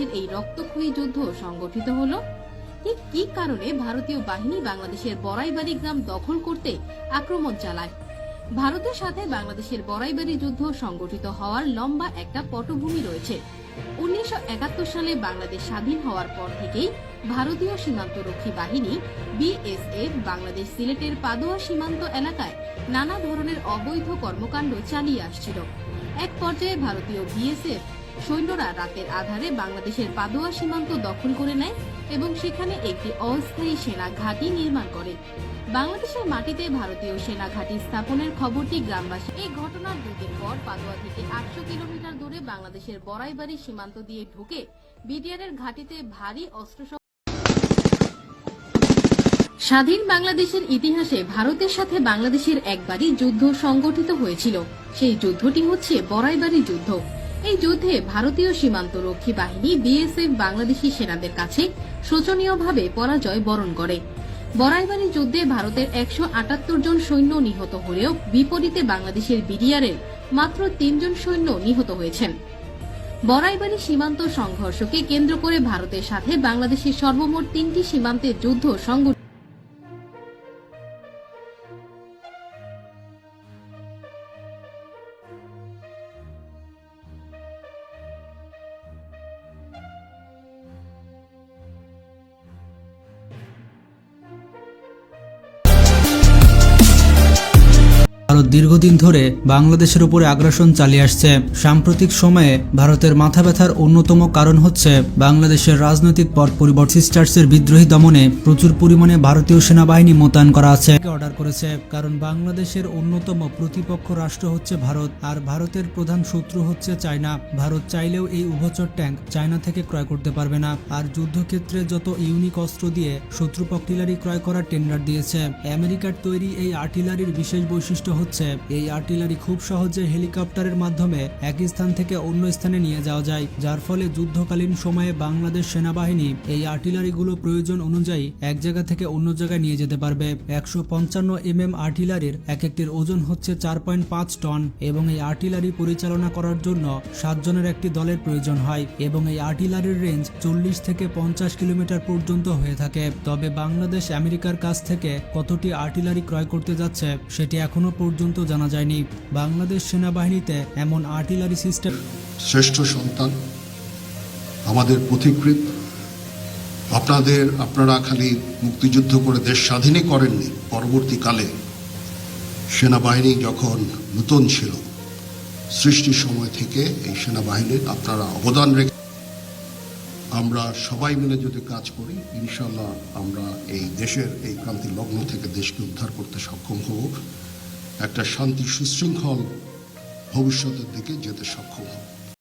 এই রক্তক্ষয়ী যুদ্ধ সংগঠিত হলো? ঠিক কি কারণে ভারতীয় বাহিনী বাংলাদেশের বড়াইবাড়ি গ্রাম দখল করতে আক্রমণ চালায়? ভারতের সাথে বাংলাদেশের বড়াইবাড়ি যুদ্ধ সংগঠিত হওয়ার লম্বা একটা পটভূমি রয়েছে। উনিশশো একাত্তর সালে বাংলাদেশ স্বাধীন হওয়ার পর থেকেই ভারতীয় সীমান্তরক্ষী বাহিনী বিএসএফ, বাংলাদেশ সিলেটের পাদোয়া সীমান্ত এলাকায় নানা ধরনের অবৈধ কর্মকাণ্ড চালিয়ে আসছিল। এক পর্যায়ে ভারতীয় বিএসএফ সৈন্যরা রাতের আধারে বাংলাদেশের পাদোয়া সীমান্ত দখল করে নেয় এবং সেখানে একটি অস্থায়ী সেনা ঘাঁটি নির্মাণ করে। বাংলাদেশের মাটিতে ভারতীয় সেনা ঘাঁটি স্থাপনের খবরটি গ্রামবাসী এই ঘটনার দুদিন পর পাদোয়া থেকে আটশো কিলোমিটার দূরে বাংলাদেশের বড়াইবাড়ি সীমান্ত দিয়ে ঢুকে বিডিআরের ঘাঁটিতে ভারী অস্ত্র স্বাধীন বাংলাদেশের ইতিহাসে ভারতের সাথে বাংলাদেশের একবারই যুদ্ধ সংগঠিত হয়েছিল। সেই যুদ্ধটি হচ্ছে বড়াইবাড়ি যুদ্ধ। এই যুদ্ধে ভারতীয় সীমান্ত রক্ষী বাহিনী, বিএসএফ, বাংলাদেশি সেনাদের কাছে শোচনীয়ভাবে পরাজয় বরণ করে। বড়াইবাড়ি যুদ্ধে ভারতের একশো আটাত্তর জন সৈন্য নিহত হলেও বিপরীতে বাংলাদেশের বিডিআরের মাত্র তিনজন সৈন্য নিহত হয়েছেন। বড়াইবাড়ি সীমান্ত সংঘর্ষকে কেন্দ্র করে ভারতের সাথে বাংলাদেশের সর্বমোট তিনটি সীমান্তে যুদ্ধ সংঘটিত দীর্ঘদিন ধরে বাংলাদেশের উপরে আগ্রাসন চালিয়ে আসছে। সাম্প্রতিক সময়ে ভারতের মাথা ব্যথার অন্যতম কারণ হচ্ছে বাংলাদেশের রাজনৈতিক পট পরিবর্তন। সিস্টার্সের বিদ্রোহী দমনে প্রচুর পরিমাণে ভারতীয় সেনাবাহিনী মোতায়েন করা আছে। অর্ডার করেছে কারণ বাংলাদেশের অন্যতম প্রতিপক্ষ রাষ্ট্র হচ্ছে ভারত, আর ভারতের প্রধান শত্রু হচ্ছে চায়না। ভারত চাইলেও এই উভচর ট্যাঙ্ক চায়না থেকে ক্রয় করতে পারবে না, আর যুদ্ধক্ষেত্রে যত ইউনিক অস্ত্র দিয়ে শত্রু আর্টিলারি ক্রয় করার টেন্ডার দিয়েছে। আমেরিকার তৈরি এই আর্টিলারির বিশেষ বৈশিষ্ট্য হচ্ছে এই আর্টিলারি খুব সহজে হেলিকপ্টারের মাধ্যমে এক স্থান থেকে অন্য স্থানে নিয়ে যাওয়া যায়, যার ফলে যুদ্ধকালীন সময়ে বাংলাদেশ সেনাবাহিনী এই আর্টিলারিগুলো প্রয়োজন অনুযায়ী এক জায়গা থেকে অন্য জায়গায় নিয়ে যেতে পারবে। একশো পঞ্চান্ন এম এম আর্টিলারির এক একটির ওজন হচ্ছে চার পয়েন্ট পাঁচ টন এবং এই আর্টিলারি পরিচালনা করার জন্য সাতজনের একটি দলের প্রয়োজন হয় এবং এই আর্টিলারির রেঞ্জ চল্লিশ থেকে পঞ্চাশ কিলোমিটার পর্যন্ত হয়ে থাকে। তবে বাংলাদেশ আমেরিকার কাছ থেকে কতটি আর্টিলারি ক্রয় করতে যাচ্ছে সেটি এখনও পর্যন্ত জানা যায়নি। বাংলাদেশ সেনাবাহিনীতে এমন আর্টিলারি সিস্টেম শ্রেষ্ঠ সন্তান আমাদের পথিকৃৎ। আপনাদের, আপনারা খালি মুক্তিযুদ্ধ করে দেশ স্বাধীনই করেননি। পরবর্তীকালে সেনাবাহিনী যখন নূতন ছিল সৃষ্টির সময় থেকে এই সেনাবাহিনীর আপনারা অবদান রেখে আমরা সবাই মিলে যদি কাজ করি ইনশাল্লাহ আমরা এই দেশের, এই ক্রান্তি লগ্ন থেকে দেশকে উদ্ধার করতে সক্ষম হব। একটা শান্তি সুশৃঙ্খল ভবিষ্যতের দিকে যেতে সক্ষম হব।